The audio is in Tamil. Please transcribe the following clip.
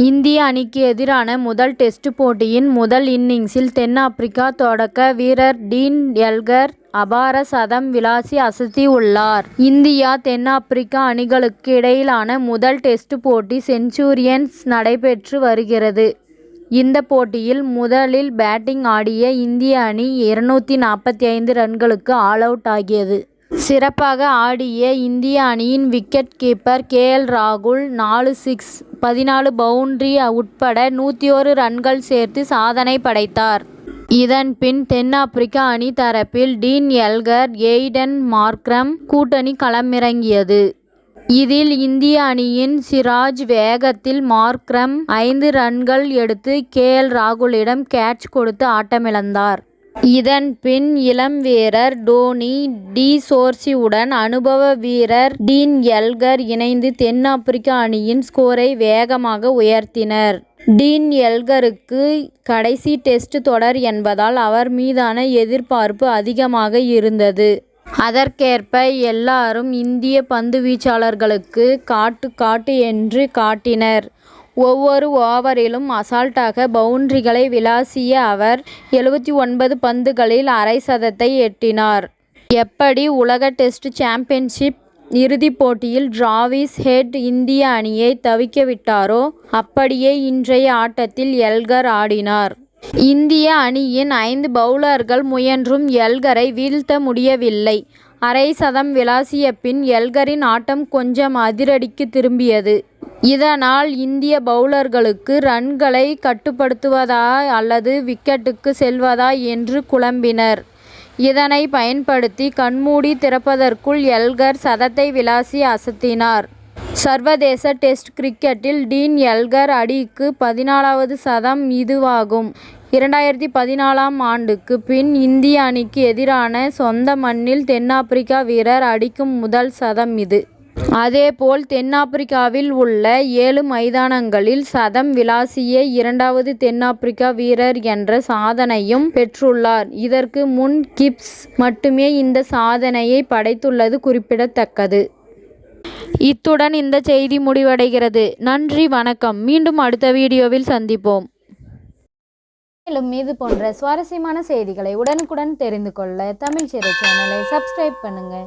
இந்திய அணிக்கு எதிரான முதல் டெஸ்ட் போட்டியின் முதல் இன்னிங்ஸில் தென்னாப்பிரிக்கா தொடக்க வீரர் டீன் எல்கர் அபார சதம் விளாசி அசத்தியுள்ளார். இந்தியா தென்னாப்பிரிக்கா அணிகளுக்கு இடையிலான முதல் டெஸ்ட் போட்டி செஞ்சுரியன்ஸ் நடைபெற்று வருகிறது. இந்த போட்டியில் முதலில் பேட்டிங் ஆடிய இந்திய அணி இருநூற்றி நாற்பத்தி ஐந்து ரன்களுக்கு ஆல் அவுட் ஆகியது. சிறப்பாக ஆடிய இந்திய அணியின் விக்கெட் கீப்பர் கே. எல். ராகுல் நாலு சிக்ஸ் பதினாலு பவுண்டரி உட்பட நூற்று ரன்கள் சேர்த்து சாதனை படைத்தார். இதன் பின் தென்னாப்பிரிக்க அணி தரப்பில் டீன் எல்கர் எய்டன் மார்க்ரம் கூட்டணி களமிறங்கியது. இதில் இந்திய அணியின் சிராஜ் வேகத்தில் மார்க்ரம் ஐந்து ரன்கள் எடுத்து கே. எல். ராகுலிடம் கேட்ச் கொடுத்து ஆட்டமிழந்தார். இதன் பின் இளம் வீரர் டோனி டி சோர்சியுடன் அனுபவ வீரர் டீன் எல்கர் இணைந்து தென்னாப்பிரிக்க அணியின் ஸ்கோரை வேகமாக உயர்த்தினர். டீன் எல்கருக்கு கடைசி டெஸ்ட் தொடர் என்பதால் அவர் மீதான எதிர்பார்ப்பு அதிகமாக இருந்தது. அதற்கேற்ப எல்லாரும் இந்திய பந்து வீச்சாளர்களுக்கு காட்டு காட்டு என்று காட்டினர். ஒவ்வொரு ஓவரிலும் அசால்ட்டாக பவுண்டரிகளை விளாசிய அவர் எழுபத்தி ஒன்பது பந்துகளில் அரை சதத்தை எட்டினார். எப்படி உலக டெஸ்ட் சாம்பியன்ஷிப் இறுதிப் போட்டியில் டிராவிஸ் ஹெட் இந்திய அணியை தவிக்க விட்டாரோ அப்படியே இன்றைய ஆட்டத்தில் எல்கர் ஆடினார். இந்திய அணியின் ஐந்து பவுலர்கள் முயன்றும் எல்கரை வீழ்த்த முடியவில்லை. அரை சதம் விளாசிய பின் எல்கரின் ஆட்டம் கொஞ்சம் அதிரடிக்கு திரும்பியது. இதனால் இந்திய பவுலர்களுக்கு ரன்களை கட்டுப்படுத்துவதா அல்லது விக்கெட்டுக்கு செல்வதா என்று குழம்பினர். இதனை பயன்படுத்தி கண்மூடி திறப்பதற்குள் எல்கர் சதத்தை விளாசி அசத்தினார். சர்வதேச டெஸ்ட் கிரிக்கெட்டில் டீன் எல்கர் அடிக்கு பதினாலாவது சதம் இதுவாகும். இரண்டாயிரத்து பதினாலாம் ஆண்டுக்கு பின் இந்திய அணிக்கு எதிரான சொந்த மண்ணில் தென்னாப்பிரிக்க வீரர் அடிக்கும் முதல் சதம் இது. அதேபோல் தென்னாப்பிரிக்காவில் உள்ள ஏழு மைதானங்களில் சதம் விளாசியே இரண்டாவது தென்னாப்பிரிக்க வீரர் என்ற சாதனையும் பெற்றுள்ளார். இதற்கு முன் கிப்ஸ் மட்டுமே இந்த சாதனையை படைத்துள்ளது குறிப்பிடத்தக்கது. இத்துடன் இந்த செய்தி முடிவடைகிறது. நன்றி வணக்கம் மீண்டும் அடுத்த வீடியோவில் சந்திப்போம். மேலும் இது போன்ற சுவாரஸ்யமான செய்திகளை உடனுக்குடன் தெரிந்து கொள்ள தமிழ் சிறை சேனலை சப்ஸ்கிரைப் பண்ணுங்கள்